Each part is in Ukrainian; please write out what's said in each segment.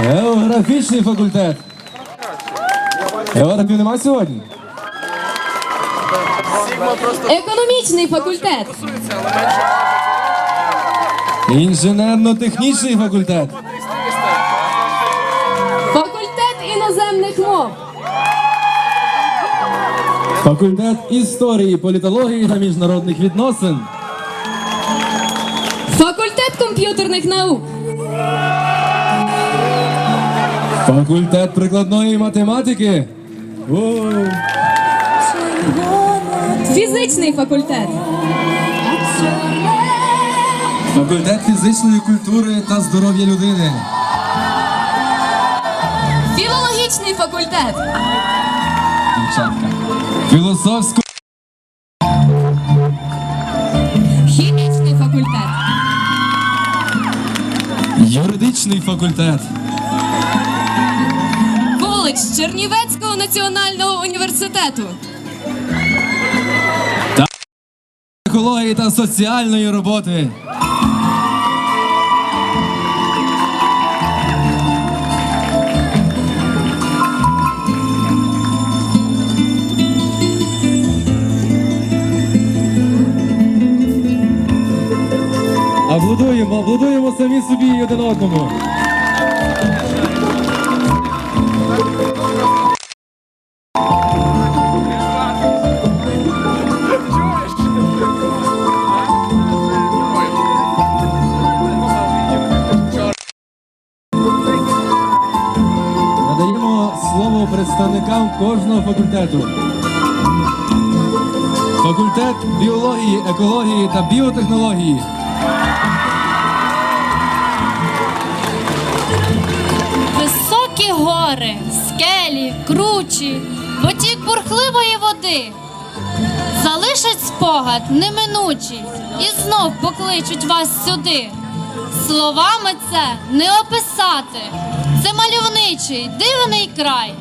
Географічний факультет. Географів нема сьогодні? Економічний факультет. Інженерно-технічний факультет. Факультет іноземних мов. Факультет історії, політології та міжнародних відносин. Факультет комп'ютерних наук. Факультет прикладної математики. Фізичний факультет. Факультет фізичної культури та здоров'я людини. Філологічний факультет. Дівчатка. Філософсько. Хімічний факультет. Юридичний факультет. Чернівецького національного університету. Екології та соціальної роботи. Аплодуємо, аплодуємо самі собі і один одному. Представникам кожного факультету. Факультет біології, екології та біотехнології. Високі гори, скелі, кручі, потік бурхливої води. Залишать спогад неминучий і знов покличуть вас сюди. Словами це не описати. Це мальовничий, дивний край.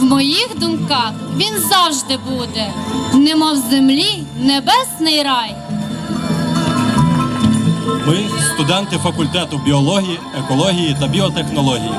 В моїх думках він завжди буде, немов землі небесний рай. Ми студенти факультету біології, екології та біотехнології.